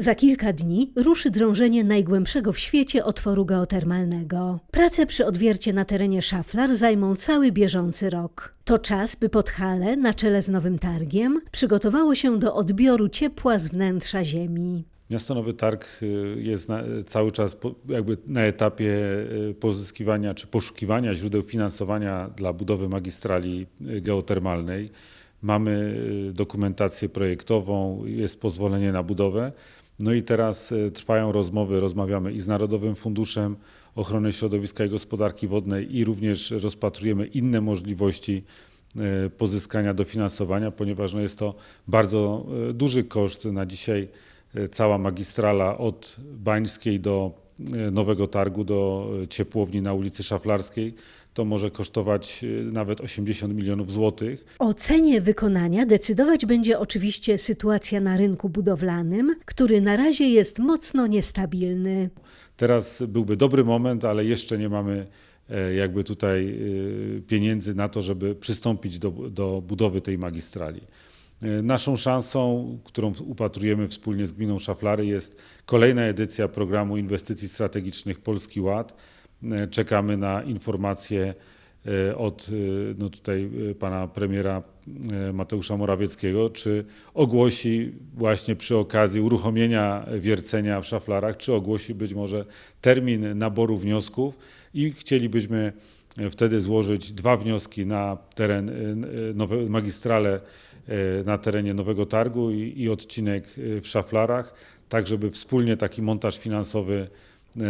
Za kilka dni ruszy drążenie najgłębszego w świecie otworu geotermalnego. Prace przy odwiercie na terenie Szaflar zajmą cały bieżący rok. To czas, by Podhale, na czele z Nowym Targiem, przygotowało się do odbioru ciepła z wnętrza Ziemi. Miasto Nowy Targ y, jest na, cały czas po, jakby na etapie y, pozyskiwania czy poszukiwania źródeł finansowania dla budowy magistrali y, geotermalnej. Mamy y, dokumentację projektową, jest pozwolenie na budowę. No i teraz y, trwają rozmowy, rozmawiamy i z Narodowym Funduszem Ochrony Środowiska i Gospodarki Wodnej i również rozpatrujemy inne możliwości y, pozyskania dofinansowania, ponieważ no jest to bardzo y, duży koszt na dzisiaj cała magistrala od Bańskiej do Nowego Targu, do ciepłowni na ulicy Szaflarskiej. To może kosztować y, nawet 80 milionów złotych. O cenie wykonania decydować będzie oczywiście sytuacja na rynku budowlanym, który na razie jest mocno niestabilny. Teraz byłby dobry moment, ale jeszcze nie mamy e, jakby tutaj e, pieniędzy na to, żeby przystąpić do, do budowy tej magistrali. E, Naszą szansą, którą upatrujemy wspólnie z gminą Szaflary jest kolejna edycja programu inwestycji strategicznych Polski Ład. E, Czekamy na informacje e, od e, no tutaj pana premiera Mateusza Morawieckiego, czy ogłosi właśnie przy okazji uruchomienia wiercenia w szaflarach, czy ogłosi być może termin naboru wniosków? I chcielibyśmy wtedy złożyć dwa wnioski na teren nowe, magistrale na terenie Nowego Targu i, i odcinek w szaflarach, tak żeby wspólnie taki montaż finansowy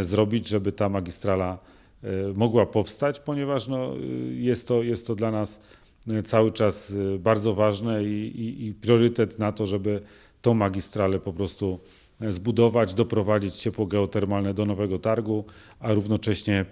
zrobić, żeby ta magistrala e, mogła powstać, ponieważ no, e, jest, to, jest to dla nas e, cały czas e, bardzo ważne i, i, i priorytet na to, żeby tą magistralę po prostu e, zbudować, doprowadzić ciepło geotermalne do Nowego Targu, a równocześnie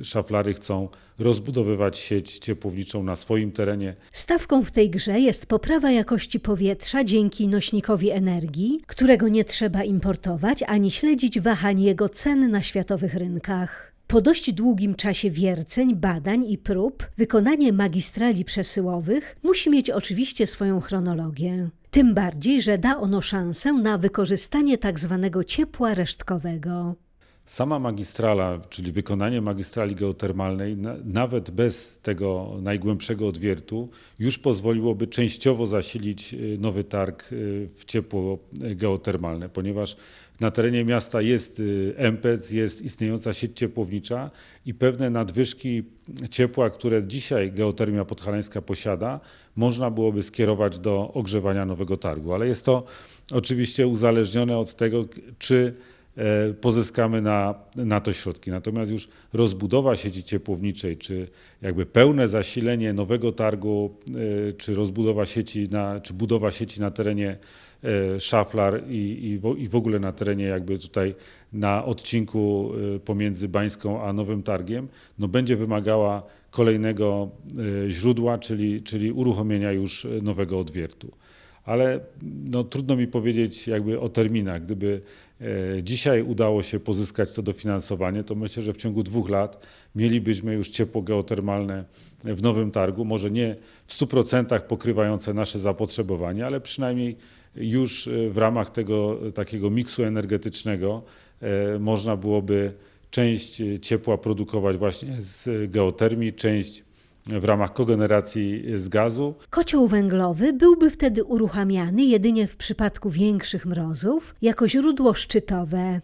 e, szaflary chcą rozbudowywać sieć ciepłowniczą na swoim terenie. Stawką w tej grze jest poprawa jakości powietrza dzięki nośnikowi energii, którego nie trzeba importować ani śledzić wahań jego cen na światowych rynkach. Po dość długim czasie wierceń, badań i prób, wykonanie magistrali przesyłowych musi mieć oczywiście swoją chronologię. Tym bardziej, że da ono szansę na wykorzystanie tak zwanego ciepła resztkowego. Sama magistrala, czyli wykonanie magistrali geotermalnej, na, nawet bez tego najgłębszego odwiertu, już pozwoliłoby częściowo zasilić y, nowy targ y, w ciepło y, geotermalne, ponieważ na terenie miasta jest MPEC, jest istniejąca sieć ciepłownicza i pewne nadwyżki ciepła, które dzisiaj geotermia podhalańska posiada, można byłoby skierować do ogrzewania nowego targu. Ale jest to oczywiście uzależnione od tego, czy pozyskamy na, na to środki. Natomiast już rozbudowa sieci ciepłowniczej, czy jakby pełne zasilenie nowego targu, e, czy rozbudowa sieci, na, czy budowa sieci na terenie e, Szaflar i, i, w, ogóle na terenie jakby tutaj na odcinku e, pomiędzy Bańską a Nowym Targiem, no będzie wymagała kolejnego e, źródła, czyli, czyli uruchomienia już e, nowego odwiertu ale no, trudno mi powiedzieć jakby o terminach. Gdyby e, dzisiaj udało się pozyskać to dofinansowanie, to myślę, że w ciągu dwóch lat mielibyśmy już ciepło geotermalne w Nowym Targu, może nie w 100% pokrywające nasze zapotrzebowanie, ale przynajmniej już e, w ramach tego e, takiego miksu energetycznego można byłoby część ciepła produkować właśnie z geotermii, część w ramach kogeneracji z gazu, Kocioł węglowy byłby wtedy uruchamiany jedynie w przypadku większych mrozów jako źródło szczytowe.